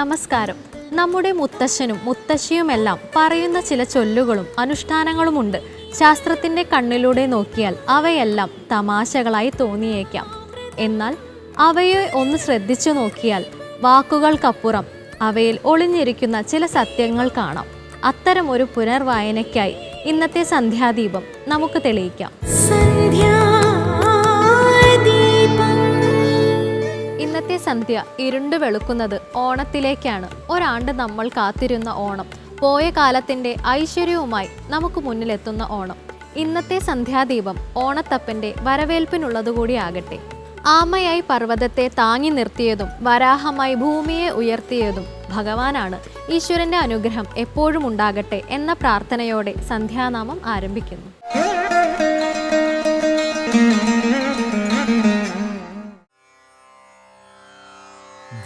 നമസ്കാരം. നമ്മുടെ മുത്തശ്ശനും മുത്തശ്ശിയുമെല്ലാം പറയുന്ന ചില ചൊല്ലുകളും അനുഷ്ഠാനങ്ങളുമുണ്ട്. ശാസ്ത്രത്തിന്റെ കണ്ണിലൂടെ നോക്കിയാൽ അവയെല്ലാം തമാശകളായി തോന്നിയേക്കാം. എന്നാൽ അവയെ ഒന്ന് ശ്രദ്ധിച്ചു നോക്കിയാൽ വാക്കുകൾക്കപ്പുറം അവയിൽ ഒളിഞ്ഞിരിക്കുന്ന ചില സത്യങ്ങൾ കാണാം. അത്തരം ഒരു പുനർവായനയ്ക്കായി ഇന്നത്തെ സന്ധ്യാദീപം നമുക്ക് തെളിയിക്കാം. ഇന്നത്തെ സന്ധ്യ ഇരുണ്ട് വെളുക്കുന്നത് ഓണത്തിലേക്കാണ്. ഒരാണ്ട് നമ്മൾ കാത്തിരുന്ന ഓണം. പോയ കാലത്തിന്റെ ഐശ്വര്യവുമായി നമുക്ക് മുന്നിലെത്തുന്ന ഓണം. ഇന്നത്തെ സന്ധ്യാദീപം ഓണത്തപ്പന്റെ വരവേൽപ്പിനുള്ളതുകൂടിയാകട്ടെ ആമയായി പർവതത്തെ താങ്ങി നിർത്തിയതും വരാഹമായി ഭൂമിയെ ഉയർത്തിയതും ഭഗവാനാണ്. ഈശ്വരന്റെ അനുഗ്രഹം എപ്പോഴും ഉണ്ടാകട്ടെ എന്ന പ്രാർത്ഥനയോടെ സന്ധ്യാനാമം ആരംഭിക്കുന്നു.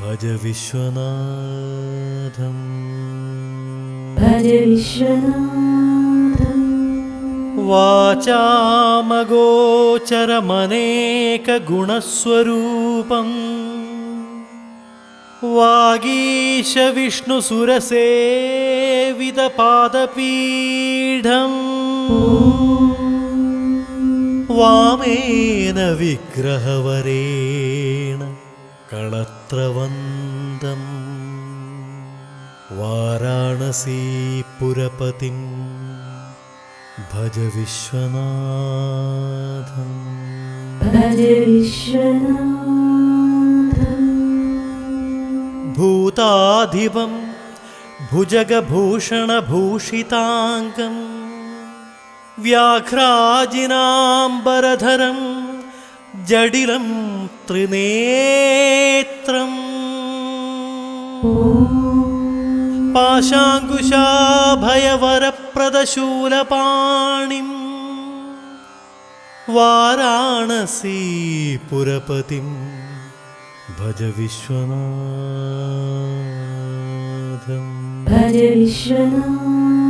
भज विश्वनाथम्। भज विश्वनाथम्। वाचामगोचरमनेकगुणस्वरूपम्। वागीशविष्णुसुरसेवितपादपीढम् वामेन विग्रहवरेण। कलत्रवन्दाराणसी वाराणसीपुरपतिं भज विश्वनाथम् भज विश्वनाथम् भूताधिवं भुजगभूषणभूषिताङ्गं व्याघ्राजिनाम्बरधरम् ജഡിലം ത്രിനേത്രം. പാശാങ്കുശാഭയവരപ്രദശൂലപാണിം. വാരാണസീപുരപതിം ഭജ വിശ്വനാഥം. ഭജ ശുശോഭിത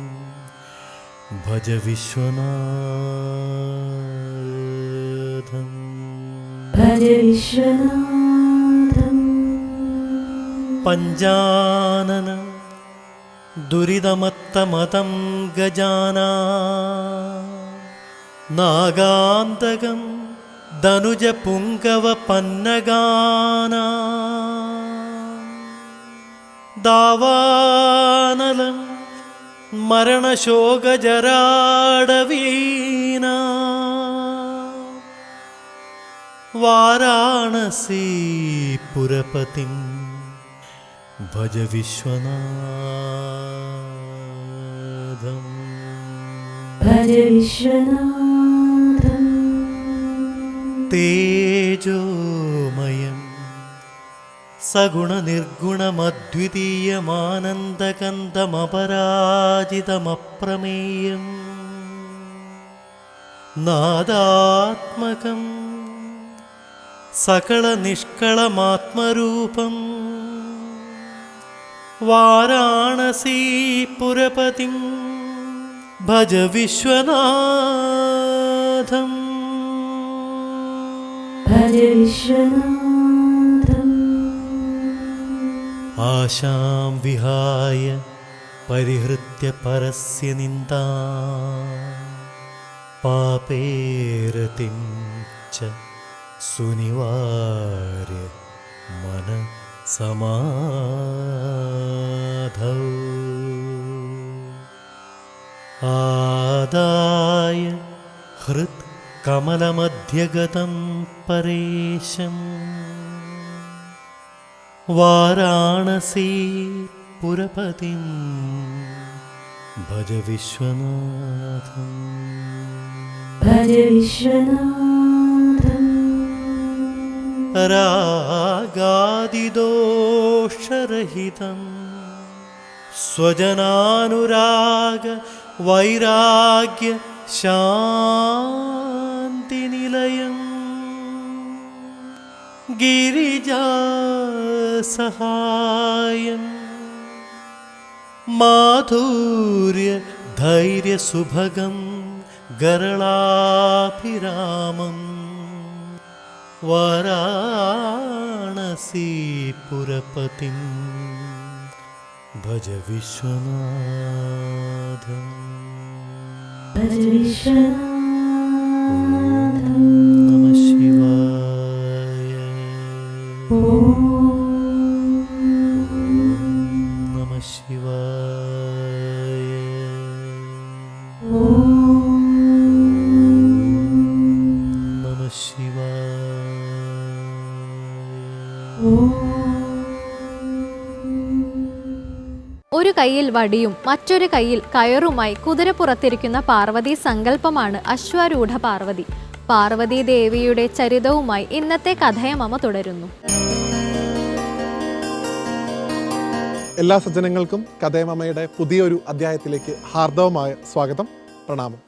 നാഗാധിപാരചിത വിശ്വനാഥം. ഭജ വിശ്വനാഥം. പഞ്ചാനന ദുരിതമത്തമതം ഗജാനാ. നാഗാന്തകം ധനുജ പുങ്കവ പന്നഗാന. ദാവാനലം മരണശോകജരാടവീന വാരാണസീപുരപതിം ഭജ വിശ്വനാഥം. തേജോമയം സഗുണനിർഗുണമദ്വിതീയമാനന്ദകന്ധമപരാജിതമപ്രമേയം നാദാത്മകം സകല നിഷ്കളമാത്മരൂപം വാരാണസീ പുരപതിം ഭജ വിശ്വനാഥം. ആശാം വിഹായ പരിഹൃത്യ പരസ്യ നിന്ദാ. പാപേരതിം ച സുനിവാര്യ മന സമാധൗ. ആദായ ഹൃത് കമലമധ്യഗതം പരേശം. വാരാണസീ പുരപതിം ഭജ വിശ്വനാഥം. ഭജ വിശ്വനാഥം. രാഗാദിദോഷരഹിതം. സ്വജനാനുരാഗ വൈരാഗ്യ ശാന്തിനിലയം ഗിരിജാസഹായം. മാധുര്യ ധൈര്യസുഭഗം ഗരളാഭിരാമം. വാരാണസീപുരപതിം ഭജ വിശ്വനാഥം. ഭജ വിശ്വനാഥം. നമ ഒരു കയ്യിൽ വടിയും മറ്റൊരു കയ്യിൽ കയറുമായി കുതിരപ്പുറത്തിരിക്കുന്ന പാർവതി സങ്കല്പമാണ് അശ്വാരൂഢ പാർവതി. പാർവതി ദേവിയുടെ ചരിതവുമായി ഇന്നത്തെ കഥയമമ തുടരുന്നു. എല്ലാ സജ്ജനങ്ങൾക്കും കഥയമ്മയുടെ പുതിയൊരു അധ്യായത്തിലേക്ക് ഹാർദവമായ സ്വാഗതം പ്രണാമം.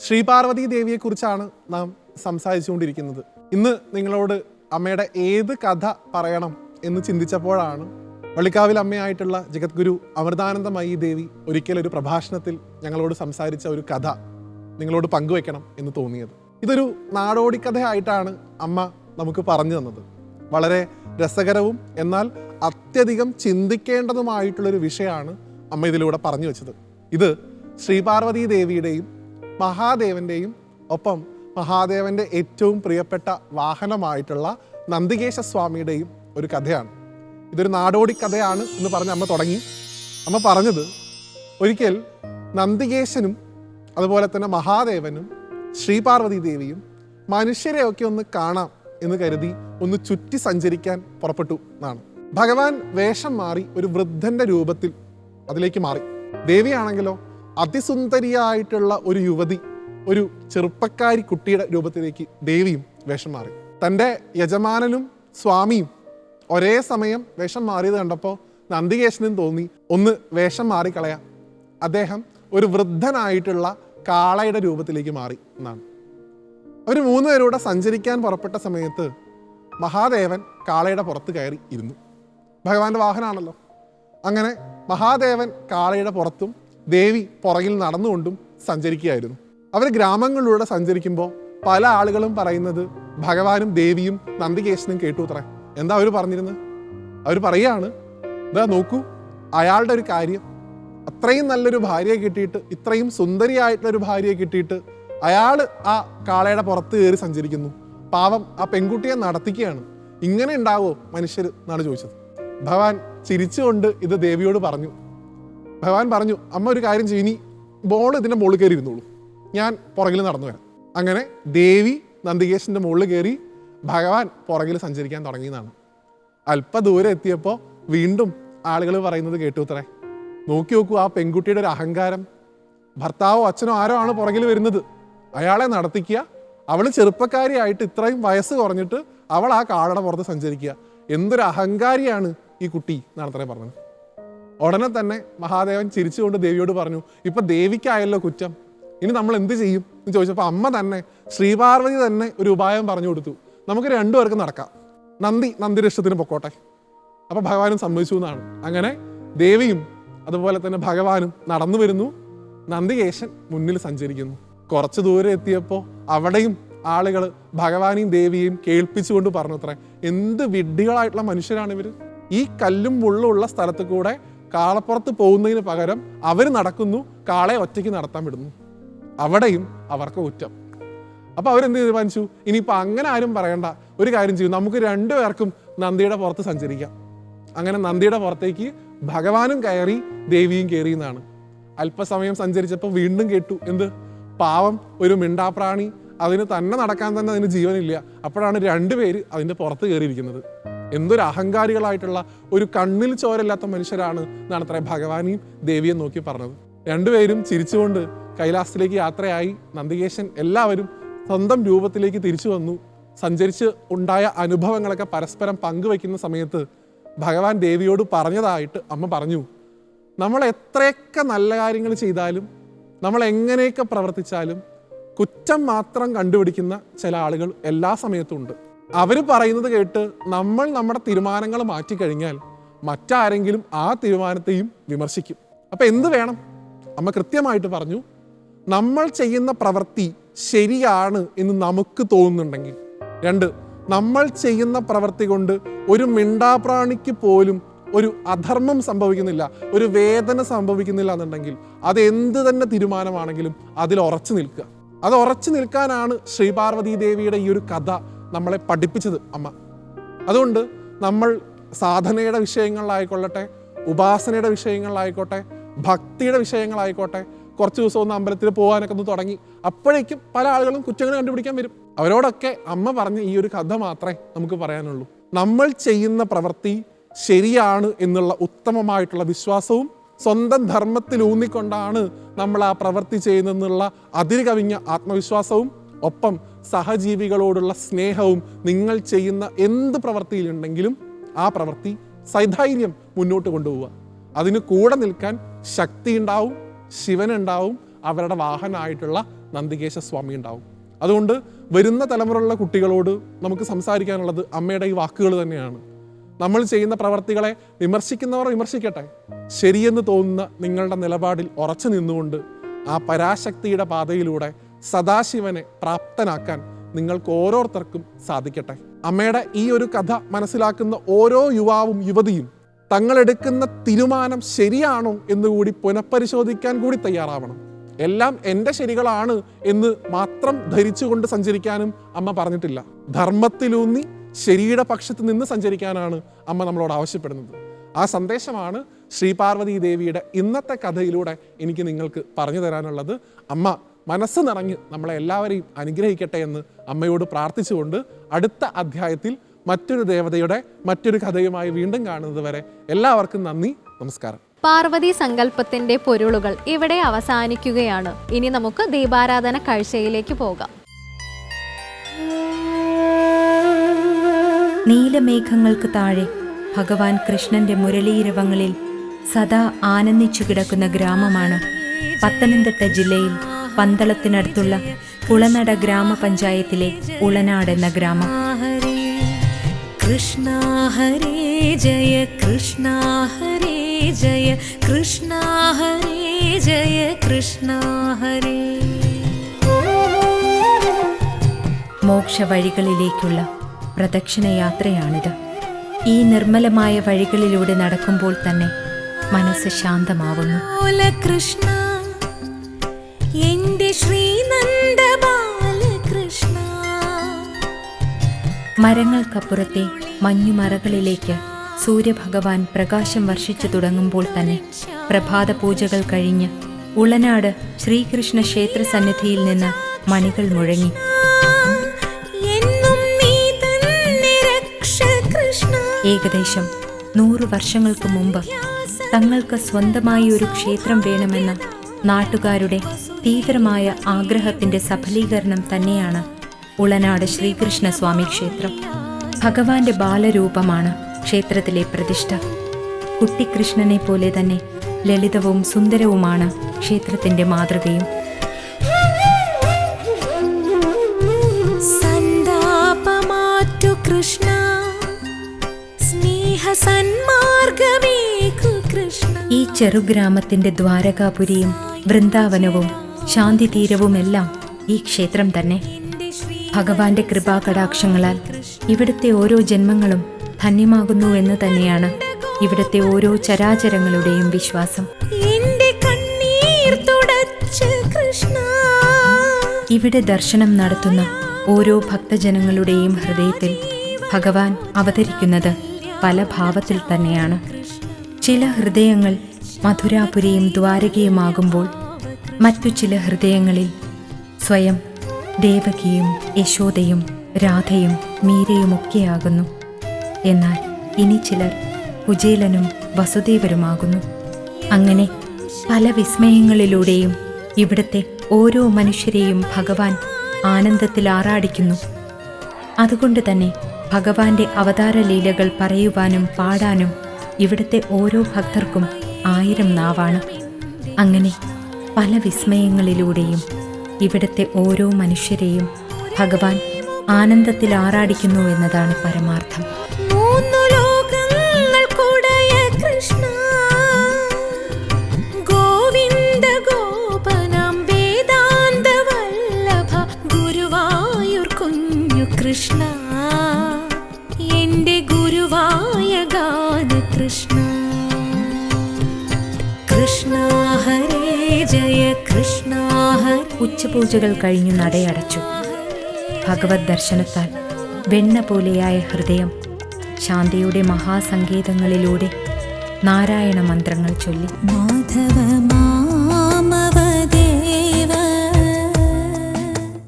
ശ്രീപാർവതി ദേവിയെക്കുറിച്ചാണ് നാം സംസാരിച്ചുകൊണ്ടിരിക്കുന്നത്. ഇന്ന് നിങ്ങളോട് അമ്മയുടെ ഏത് കഥ പറയണം എന്ന് ചിന്തിച്ചപ്പോഴാണ് വള്ളിക്കാവിൽ അമ്മയായിട്ടുള്ള ജഗദ്ഗുരു അമൃതാനന്ദമയി ദേവി ഒരിക്കലൊരു പ്രഭാഷണത്തിൽ ഞങ്ങളോട് സംസാരിച്ച ഒരു കഥ നിങ്ങളോട് പങ്കുവെക്കണം എന്ന് തോന്നിയത്. ഇതൊരു നാടോടിക്കഥയായിട്ടാണ് അമ്മ നമുക്ക് പറഞ്ഞു തന്നത്. വളരെ രസകരവും എന്നാൽ അത്യധികം ചിന്തിക്കേണ്ടതുമായിട്ടുള്ളൊരു വിഷയമാണ് അമ്മ ഇതിലൂടെ പറഞ്ഞു വെച്ചത്. ഇത് ശ്രീപാർവതി ദേവിയുടെയും മഹാദേവന്റെയും ഒപ്പം മഹാദേവന്റെ ഏറ്റവും പ്രിയപ്പെട്ട വാഹനമായിട്ടുള്ള നന്ദികേശ സ്വാമിയുടെയും ഒരു കഥയാണ്. ഇതൊരു നാടോടി കഥയാണ് എന്ന് പറഞ്ഞ് അമ്മ തുടങ്ങി. അമ്മ പറഞ്ഞത് ഒരിക്കൽ നന്ദികേശനും അതുപോലെ തന്നെ മഹാദേവനും ശ്രീപാർവതി ദേവിയും മനുഷ്യരെയൊക്കെ ഒന്ന് കാണാം എന്ന് കരുതി ഒന്ന് ചുറ്റി സഞ്ചരിക്കാൻ പുറപ്പെട്ടു എന്നാണ്. ഭഗവാൻ വേഷം മാറി ഒരു വൃദ്ധന്റെ രൂപത്തിൽ അതിലേക്ക് മാറി. ദേവിയാണെങ്കിലോ അതിസുന്ദരിയായിട്ടുള്ള ഒരു യുവതി ഒരു ചെറുപ്പക്കാരി കുട്ടിയുടെ രൂപത്തിലേക്ക് ദേവിയും വേഷം മാറി. തന്റെ യജമാനനും സ്വാമിയും ഒരേ സമയം വേഷം മാറിയത് കണ്ടപ്പോൾ നന്ദികേശനും തോന്നി ഒന്ന് വേഷം മാറിക്കളയാം അദ്ദേഹം ഒരു വൃദ്ധനായിട്ടുള്ള കാളയുടെ രൂപത്തിലേക്ക് മാറി എന്നാണ്. അവർ മൂന്നുപേരൂടെ സഞ്ചരിക്കാൻ പുറപ്പെട്ട സമയത്ത് മഹാദേവൻ കാളയുടെ പുറത്ത് കയറി ഇരുന്നു. ഭഗവാന്റെ വാഹനമാണല്ലോ അങ്ങനെ മഹാദേവൻ കാളയുടെ പുറത്തും ദേവി പുറകിൽ നടന്നുകൊണ്ടും സഞ്ചരിക്കുകയായിരുന്നു. അവർ ഗ്രാമങ്ങളിലൂടെ സഞ്ചരിക്കുമ്പോൾ പല ആളുകളും പറയുന്നത് ഭഗവാനും ദേവിയും നന്ദികേശനും കേട്ടു അത്രേ. എന്താ അവർ പറഞ്ഞിരുന്നത് അവർ പറയാണ് ഇതാ നോക്കൂ അയാളുടെ ഒരു കാര്യം. അത്രയും നല്ലൊരു ഭാര്യയെ കിട്ടിയിട്ട് ഇത്രയും സുന്ദരിയായിട്ടുള്ളൊരു ഭാര്യയെ കിട്ടിയിട്ട് അയാൾ ആ കാളയുടെ പുറത്ത് കയറി സഞ്ചരിക്കുന്നു. പാവം ആ പെൺകുട്ടിയെ നടത്തിക്കുകയാണ്. ഇങ്ങനെ ഉണ്ടാവോ മനുഷ്യർ എന്നാണ് ചോദിച്ചത്. ഭഗവാൻ ചിരിച്ചുകൊണ്ട് ഇത് ദേവിയോട് പറഞ്ഞു. ഭഗവാൻ പറഞ്ഞു അമ്മ ഒരു കാര്യം ചെയ്യും ഇനി ബോൾ ഇതിന്റെ മുകളിൽ കയറി ഇരുന്നോളൂ. ഞാൻ പുറകിൽ നടന്നു വരാം. അങ്ങനെ ദേവി നന്ദികേശന്റെ മുകളിൽ കയറി ഭഗവാൻ പുറകിൽ സഞ്ചരിക്കാൻ തുടങ്ങിയതാണ് അല്പ ദൂരെ എത്തിയപ്പോൾ വീണ്ടും ആളുകൾ പറയുന്നത് കേട്ടു അത്രേ. നോക്കി നോക്കൂ ആ പെൺകുട്ടിയുടെ ഒരു അഹങ്കാരം. ഭർത്താവോ അച്ഛനോ ആരോ ആണ് പുറകിൽ വരുന്നത്. അയാളെ നടത്തിക്കുക അവൾ ചെറുപ്പക്കാരിയായിട്ട് ഇത്രയും വയസ്സ് കുറഞ്ഞിട്ട് അവൾ ആ കാടയുടെ പുറത്ത് സഞ്ചരിക്കുക. എന്തൊരു അഹങ്കാരിയാണ് ഈ കുട്ടി എന്നാണ് അത്രേ പറഞ്ഞത്. ഉടനെ തന്നെ മഹാദേവൻ ചിരിച്ചുകൊണ്ട് ദേവിയോട് പറഞ്ഞു ഇപ്പൊ ദേവിക്കായല്ലോ കുറ്റം. ഇനി നമ്മൾ എന്ത് ചെയ്യും? എന്ന് ചോദിച്ചപ്പോൾ അമ്മ തന്നെ ശ്രീപാർവതി തന്നെ ഒരു ഉപായം പറഞ്ഞു കൊടുത്തു. നമുക്ക് രണ്ടുപേർക്കും നടക്കാം. നന്ദി നന്ദിരക്ഷത്തിന് പൊക്കോട്ടെ. അപ്പോൾ ഭഗവാനും സമ്മതിച്ചു എന്നാണ്. അങ്ങനെ ദേവിയും അതുപോലെ തന്നെ ഭഗവാനും നടന്നു വരുന്നു. നന്ദികേശൻ മുന്നിൽ സഞ്ചരിക്കുന്നു. കുറച്ച് ദൂരെ എത്തിയപ്പോൾ അവിടെയും ആളുകൾ ഭഗവാനെയും ദേവിയെയും കേൾപ്പിച്ചുകൊണ്ട് പറഞ്ഞു അത്രേ എന്ത് വിഡ്ഢികളായിട്ടുള്ള മനുഷ്യരാണ് ഇവർ ഈ കല്ലും മുള്ളും ഉള്ള സ്ഥലത്ത് കൂടെ കാളപ്പുറത്ത് പോകുന്നതിന് പകരം അവർ നടക്കുന്നു കാളെ ഒറ്റയ്ക്ക് നടത്താൻ വിടുന്നു. അവിടെയും അവർക്ക് കുറ്റം. അപ്പോൾ അവരെന്ത് തീരുമാനിച്ചു? ഇനിയിപ്പോൾ അങ്ങനെ ആരും പറയണ്ട. ഒരു കാര്യം ചെയ്യും നമുക്ക് രണ്ടുപേർക്കും നന്ദിയുടെ പുറത്ത് സഞ്ചരിക്കാം. അങ്ങനെ നന്ദിയുടെ പുറത്തേക്ക് ഭഗവാനും കയറി ദേവിയും കയറി എന്നാണ്. അല്പസമയം സഞ്ചരിച്ചപ്പോൾ വീണ്ടും കേട്ടു. എന്ത്? പാവം ഒരു മിണ്ടാപ്രാണി അതിന് തന്നെ നടക്കാൻ തന്നെ അതിന് ജീവനില്ല. അപ്പോഴാണ് രണ്ടുപേര് അതിന്റെ പുറത്ത് കയറിയിരിക്കുന്നത്. എന്തൊരു അഹങ്കാരികളായിട്ടുള്ള ഒരു കണ്ണിൽ ചോരല്ലാത്ത മനുഷ്യരാണ് എന്നാണ് അത്ര ഭഗവാനെയും ദേവിയെ നോക്കി പറഞ്ഞത്. രണ്ടുപേരും ചിരിച്ചുകൊണ്ട് കൈലാസത്തിലേക്ക് യാത്രയായി നന്ദികേശൻ എല്ലാവരും സ്വന്തം രൂപത്തിലേക്ക് തിരിച്ചു വന്നു. സഞ്ചരിച്ച് ഉണ്ടായ അനുഭവങ്ങളൊക്കെ പരസ്പരം പങ്കുവെക്കുന്ന സമയത്ത് ഭഗവാൻ ദേവിയോട് പറഞ്ഞതായിട്ട് അമ്മ പറഞ്ഞു. നമ്മൾ എത്രയൊക്കെ നല്ല കാര്യങ്ങൾ ചെയ്താലും നമ്മൾ എങ്ങനെയൊക്കെ പ്രവർത്തിച്ചാലും കുറ്റം മാത്രം കണ്ടുപിടിക്കുന്ന ചില ആളുകൾ എല്ലാ സമയത്തും ഉണ്ട്. അവർ പറയുന്നത് കേട്ട് നമ്മൾ നമ്മുടെ തീരുമാനങ്ങൾ മാറ്റിക്കഴിഞ്ഞാൽ മറ്റാരെങ്കിലും ആ തീരുമാനത്തെയും വിമർശിക്കും. അപ്പം എന്ത് വേണം? അമ്മ കൃത്യമായിട്ട് പറഞ്ഞു നമ്മൾ ചെയ്യുന്ന പ്രവൃത്തി ശരിയാണ് എന്ന് നമുക്ക് തോന്നുന്നുണ്ടെങ്കിൽ. രണ്ട് നമ്മൾ ചെയ്യുന്ന പ്രവൃത്തി കൊണ്ട് ഒരു മിണ്ടാപ്രാണിക്ക് പോലും ഒരു അധർമ്മം സംഭവിക്കുന്നില്ല ഒരു വേദന സംഭവിക്കുന്നില്ല എന്നുണ്ടെങ്കിൽ അത് എന്ത് തന്നെ തീരുമാനമാണെങ്കിലും അതിൽ ഉറച്ചു നിൽക്കുക. അത് ഉറച്ചു നിൽക്കാനാണ് ശ്രീപാർവതി ദേവിയുടെ ഈ ഒരു കഥ നമ്മളെ പഠിപ്പിച്ചത് അമ്മ. അതുകൊണ്ട് നമ്മൾ സാധനയുടെ വിഷയങ്ങളിലായിക്കൊള്ളട്ടെ ഉപാസനയുടെ വിഷയങ്ങളിലായിക്കോട്ടെ ഭക്തിയുടെ വിഷയങ്ങളായിക്കോട്ടെ കുറച്ച് ദിവസം ഒന്ന് അമ്പലത്തിൽ പോകാനൊക്കെ ഒന്ന് തുടങ്ങി അപ്പോഴേക്കും പല ആളുകളും കുറ്റങ്ങൾ കണ്ടുപിടിക്കാൻ വരും. അവരോടൊക്കെ അമ്മ പറഞ്ഞ ഈ ഒരു കഥ മാത്രമേ നമുക്ക് പറയാനുള്ളൂ. നമ്മൾ ചെയ്യുന്ന പ്രവൃത്തി ശരിയാണ് എന്നുള്ള ഉത്തമമായിട്ടുള്ള വിശ്വാസവും സ്വന്തം ധർമ്മത്തിൽ ഊന്നിക്കൊണ്ടാണ് നമ്മൾ ആ പ്രവൃത്തി ചെയ്യുന്നതെന്നുള്ള അതിരുകവിഞ്ഞ ആത്മവിശ്വാസവും ഒപ്പം സഹജീവികളോടുള്ള സ്നേഹവും നിങ്ങൾ ചെയ്യുന്ന എന്ത് പ്രവൃത്തിയിലുണ്ടെങ്കിലും ആ പ്രവൃത്തി സൈധൈര്യം മുന്നോട്ട് കൊണ്ടുപോവുക. അതിന് കൂടെ നിൽക്കാൻ ശക്തി ഉണ്ടാവും ശിവനുണ്ടാവും അവരുടെ വാഹനമായിട്ടുള്ള നന്ദികേശ സ്വാമി ഉണ്ടാവും. അതുകൊണ്ട് വരുന്ന തലമുറയുള്ള കുട്ടികളോട് നമുക്ക് സംസാരിക്കാനുള്ളത് അമ്മയുടെ ഈ വാക്കുകൾ തന്നെയാണ്. നമ്മൾ ചെയ്യുന്ന പ്രവർത്തികളെ വിമർശിക്കുന്നവർ വിമർശിക്കട്ടെ. ശരിയെന്ന് തോന്നുന്ന നിങ്ങളുടെ നിലപാടിൽ ഉറച്ചു നിന്നുകൊണ്ട് ആ പരാശക്തിയുടെ പാതയിലൂടെ സദാശിവനെ പ്രാപ്തനാക്കാൻ നിങ്ങൾക്ക് ഓരോരുത്തർക്കും സാധിക്കട്ടെ. അമ്മയുടെ ഈ ഒരു കഥ മനസ്സിലാക്കുന്ന ഓരോ യുവാവും യുവതിയും തങ്ങളെടുക്കുന്ന തീരുമാനം ശരിയാണോ എന്ന് കൂടി പുനഃപരിശോധിക്കാൻ കൂടി തയ്യാറാവണം. എല്ലാം എന്റെ ശരികളാണ് എന്ന് മാത്രം ധരിച്ചുകൊണ്ട് സഞ്ചരിക്കാനും അമ്മ പറഞ്ഞിട്ടില്ല. ധർമ്മത്തിലൂന്നി ശരിയുടെ പക്ഷത്ത് നിന്ന് സഞ്ചരിക്കാനാണ് അമ്മ നമ്മളോട് ആവശ്യപ്പെടുന്നത്. ആ സന്ദേശമാണ് ശ്രീപാർവതി ദേവിയുടെ ഇന്നത്തെ കഥയിലൂടെ എനിക്ക് നിങ്ങൾക്ക് പറഞ്ഞു തരാനുള്ളത്. അമ്മ മനസ്സ് നിറഞ്ഞ് നമ്മളെ എല്ലാവരെയും അനുഗ്രഹിക്കട്ടെ എന്ന് അമ്മയോട് പ്രാർത്ഥിച്ചുകൊണ്ട് അടുത്ത അധ്യായത്തിൽ മറ്റൊരു ദേവതയുടെ മറ്റൊരു കഥയുമായി വീണ്ടും കാണുന്നത് വരെ എല്ലാവർക്കും നന്ദി നമസ്കാരം. പാർവതി സങ്കല്പത്തിന്റെ പൊരുളുകൾ ഇവിടെ അവസാനിക്കുകയാണ്. ഇനി നമുക്ക് ദീപാരാധന കാഴ്ചയിലേക്ക് പോകാം. നീലമേഘങ്ങൾക്ക് താഴെ ഭഗവാൻ കൃഷ്ണന്റെ മുരളീരവങ്ങളിൽ സദാ ആനന്ദിച്ചു കിടക്കുന്ന ഗ്രാമമാണ് പത്തനംതിട്ട ജില്ലയിൽ പന്തളത്തിനടുത്തുള്ള കുളനട ഗ്രാമപഞ്ചായത്തിലെ ഉളനാട് എന്ന ഗ്രാമം. കൃഷ്ണ ഹരേ ജയ കൃഷ്ണ ഹരേ ജയ കൃഷ്ണ ഹരേ ജയ കൃഷ്ണ ഹരേ. മോക്ഷ വഴികളിലേക്കുള്ള പ്രദക്ഷിണയാത്രയാണിത് ഈ നിർമ്മലമായ വഴികളിലൂടെ നടക്കുമ്പോൾ തന്നെ മനസ്സ് ശാന്തമാവുന്നു. ഓല കൃഷ്ണ എന്റെ ശ്രീനന്ദ ബാലകൃഷ്ണ. മരങ്ങൾക്കപ്പുറത്തെ മഞ്ഞുമറകളിലേക്ക് സൂര്യഭഗവാൻ പ്രകാശം വർഷിച്ചു തുടങ്ങുമ്പോൾ തന്നെ പ്രഭാത പൂജകൾ കഴിഞ്ഞ് ഉളനാട് ശ്രീകൃഷ്ണ ക്ഷേത്ര സന്നിധിയിൽ നിന്ന് മണികൾ മുഴങ്ങി. ഏകദേശം നൂറു വർഷങ്ങൾക്ക് മുമ്പ് തങ്ങൾക്ക് സ്വന്തമായി ഒരു ക്ഷേത്രം വേണമെന്ന നാട്ടുകാരുടെ തീവ്രമായ ആഗ്രഹത്തിന്റെ സഫലീകരണം തന്നെയാണ് ഉളനാട് ശ്രീകൃഷ്ണസ്വാമി ക്ഷേത്രം. ഭഗവാന്റെ ബാലരൂപമാണ് ക്ഷേത്രത്തിലെ പ്രതിഷ്ഠ. കുട്ടിക്കൃഷ്ണനെ പോലെ തന്നെ ലളിതവും സുന്ദരവുമാണ് ക്ഷേത്രത്തിന്റെ മാതൃകയും. സന്താപമാറ്റു കൃഷ്ണ ഈ ചെറുഗ്രാമത്തിന്റെ ദ്വാരകാപുരിയും വൃന്ദാവനവും ശാന്തിതീരവുമെല്ലാം ഈ ക്ഷേത്രം തന്നെ. ഭഗവാന്റെ കൃപാകടാക്ഷങ്ങളാൽ ഇവിടുത്തെ ഓരോ ജന്മങ്ങളും ധന്യമാകുന്നു എന്ന് തന്നെയാണ് ഇവിടുത്തെ ഓരോ ചരാചരങ്ങളുടെയും വിശ്വാസം. ഇവിടെ ദർശനം നടത്തുന്ന ഓരോ ഭക്തജനങ്ങളുടെയും ഹൃദയത്തിൽ ഭഗവാൻ അവതരിക്കുന്നത് പല ഭാവത്തിൽ തന്നെയാണ്. ചില ഹൃദയങ്ങൾ മധുരാപുരിയും ദ്വാരകയുമാകുമ്പോൾ മറ്റു ചില ഹൃദയങ്ങളിൽ സ്വയം ദേവകിയും യശോദയും രാധയും മീരയുമൊക്കെയാകുന്നു. എന്നാൽ ഇനി ചിലർ കുചേലനും വസുദേവരുമാകുന്നു. അങ്ങനെ പല വിസ്മയങ്ങളിലൂടെയും ഇവിടുത്തെ ഓരോ മനുഷ്യരെയും ഭഗവാൻ ആനന്ദത്തിൽ ആറാടിക്കുന്നു. അതുകൊണ്ട് തന്നെ ഭഗവാന്റെ അവതാര ലീലകൾ പറയുവാനും പാടാനും ഇവിടുത്തെ ഓരോ ഭക്തർക്കും ആയിരം നാവാണ്. അങ്ങനെ പല വിസ്മയങ്ങളിലൂടെയും ഇവിടുത്തെ ഓരോ മനുഷ്യരെയും ഭഗവാൻ ആനന്ദത്തിൽ ആറാടിക്കുന്നു എന്നതാണ് പരമാർത്ഥം. ഉച്ചപൂജകൾ കഴിഞ്ഞു നടയടച്ചു. ഭഗവത് ദർശനത്താൽ വെണ്ണ പോലെയായ ഹൃദയം ശാന്തിയുടെ മഹാസങ്കേതങ്ങളിലൂടെ നാരായണ മന്ത്രങ്ങൾ ചൊല്ലി.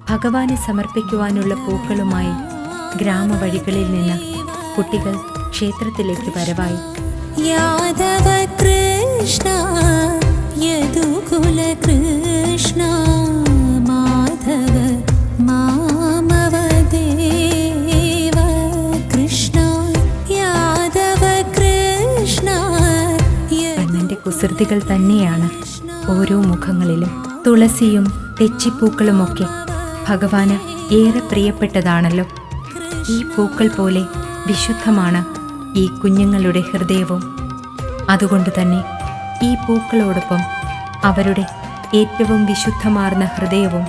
ഭഗവാനെ സമർപ്പിക്കുവാനുള്ള പൂക്കളുമായി ഗ്രാമവഴികളിൽ നിന്ന് കുട്ടികൾ ക്ഷേത്രത്തിലേക്ക് വരവായി. യാദവ കൃഷ്ണ യദുകുല കൃഷ്ണ. കണ്ണന്റെ തന്നെയാണ് ഓരോ മുഖങ്ങളിലും. തുളസിയും തെച്ചിപ്പൂക്കളുമൊക്കെ ഭഗവാന് ഏറെ പ്രിയപ്പെട്ടതാണല്ലോ. ഈ പൂക്കൾ പോലെ വിശുദ്ധമാണ് ഈ കുഞ്ഞുങ്ങളുടെ ഹൃദയവും. അതുകൊണ്ട് തന്നെ ഈ പൂക്കളോടൊപ്പം അവരുടെ ഏറ്റവും വിശുദ്ധമാർന്ന ഹൃദയവും.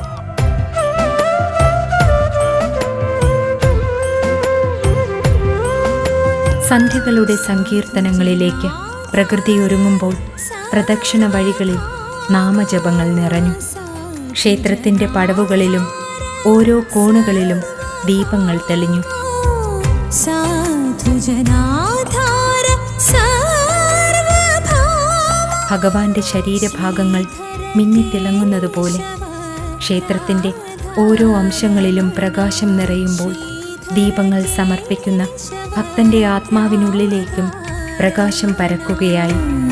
സന്ധ്യകളുടെ സങ്കീർത്തനങ്ങളിലേക്ക് പ്രകൃതി ഒരുങ്ങുമ്പോൾ പ്രദക്ഷിണ വഴികളിൽ നാമജപങ്ങൾ നിറഞ്ഞു. ക്ഷേത്രത്തിന്റെ പടവുകളിലും ഓരോ കോണുകളിലും ദീപങ്ങൾ തെളിഞ്ഞു. ഭഗവാന്റെ ശരീരഭാഗങ്ങൾ മിന്നിത്തിളങ്ങുന്നതുപോലെ ക്ഷേത്രത്തിന്റെ ഓരോ അംശങ്ങളിലും പ്രകാശം നിറയുമ്പോൾ ദീപങ്ങൾ സമർപ്പിക്കുന്ന ഭക്തന്റെ ആത്മാവിനുള്ളിലേക്കും പ്രകാശം പരക്കുകയായി.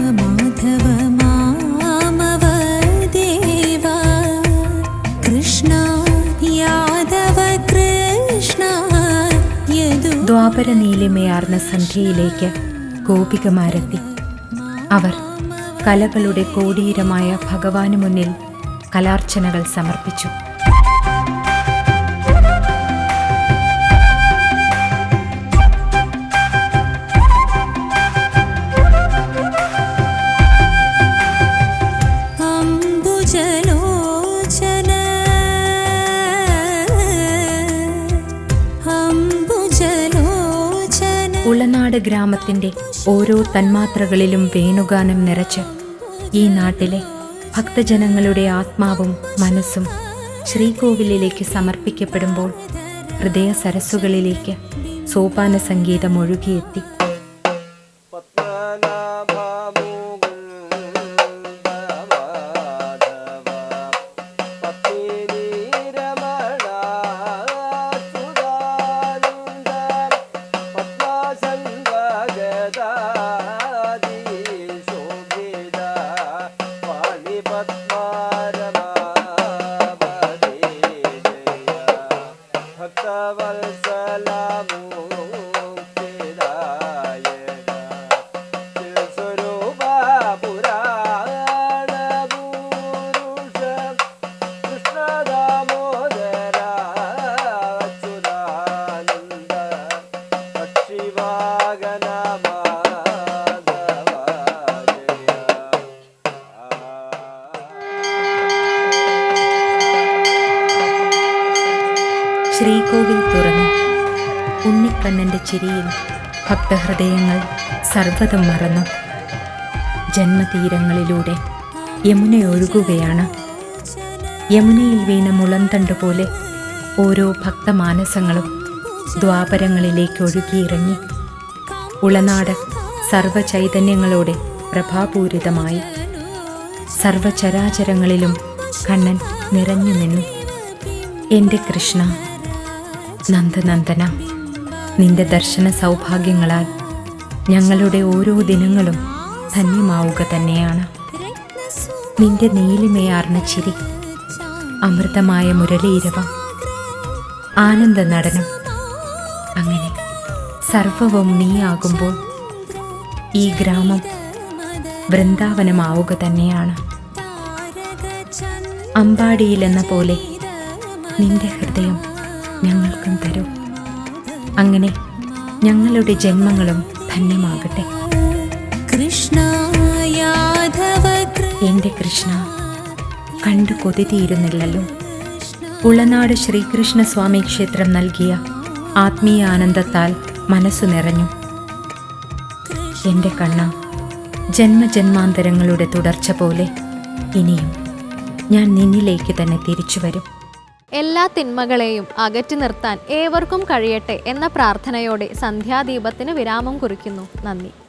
ദ്വാപര നീലിമയാർന്ന സന്ധ്യയിലേക്ക് ഗോപികമാരെത്തി. അവർ കലകളുടെ കോടീരമായ ഭഗവാന് മുന്നിൽ കലാർച്ചനകൾ സമർപ്പിച്ചു. ഉളനാട് ഗ്രാമത്തിന്റെ ഓരോ തന്മാത്രകളിലും വേണുഗാനം നിറച്ച് ഈ നാട്ടിലെ ഭക്തജനങ്ങളുടെ ആത്മാവും മനസ്സും ശ്രീകോവിലിലേക്ക് സമർപ്പിക്കപ്പെടുമ്പോൾ ഹൃദയ സരസ്സുകളിലേക്ക് സോപാന സംഗീതം ഒഴുകിയെത്തി. ഭക്തഹൃദയങ്ങൾ സർവതും മറന്നു. ജന്മതീരങ്ങളിലൂടെ യമുന ഒഴുകുകയാണ് യമുനയിൽ വീണ മുളന്തണ്ട് പോലെ ഓരോ ഭക്തമാനസങ്ങളും ദ്വാപരങ്ങളിലേക്ക് ഒഴുകിയിറങ്ങി. ഉളനാട് സർവചൈതന്യങ്ങളോടെ പ്രഭാപൂരിതമായി. സർവചരാചരങ്ങളിലും കണ്ണൻ നിറഞ്ഞു നിന്നു. എന്റെ കൃഷ്ണ നന്ദനന്ദന. നിന്റെ ദർശന സൗഭാഗ്യങ്ങളാൽ ഞങ്ങളുടെ ഓരോ ദിനങ്ങളും ധന്യമാവുക തന്നെയാണ്. നിന്റെ നീലിമയാർന്ന ചിരി അമൃതമായ മുരളീരവം ആനന്ദ നടനം അങ്ങനെ സർവവും നീയാകുമ്പോൾ ഈ ഗ്രാമം വൃന്ദാവനമാവുക തന്നെയാണ്. അമ്പാടിയിലെന്ന പോലെ നിന്റെ ഹൃദയം ഞങ്ങൾക്കും തരൂ. അങ്ങനെ ഞങ്ങളുടെ ജന്മങ്ങളും ധന്യമാകട്ടെ. കൃഷ്ണ എന്റെ കൃഷ്ണ കണ്ടു കൊതിരുന്നില്ലല്ലോ ഉളനാട് ശ്രീകൃഷ്ണ സ്വാമി ക്ഷേത്രം നൽകിയ ആത്മീയ ആനന്ദത്താൽ മനസ്സു നിറഞ്ഞു. എന്റെ കണ്ണ ജന്മജന്മാന്തരങ്ങളുടെ തുടർച്ച പോലെ ഇനിയും ഞാൻ നിന്നിലേക്ക് തന്നെ തിരിച്ചു വരും. എല്ലാ തിന്മകളെയും അകറ്റി നിർത്താൻ ഏവർക്കും കഴിയട്ടെ എന്ന പ്രാർത്ഥനയോടെ സന്ധ്യാദീപത്തിന് വിരാമം കുറിക്കുന്നു. നന്ദി.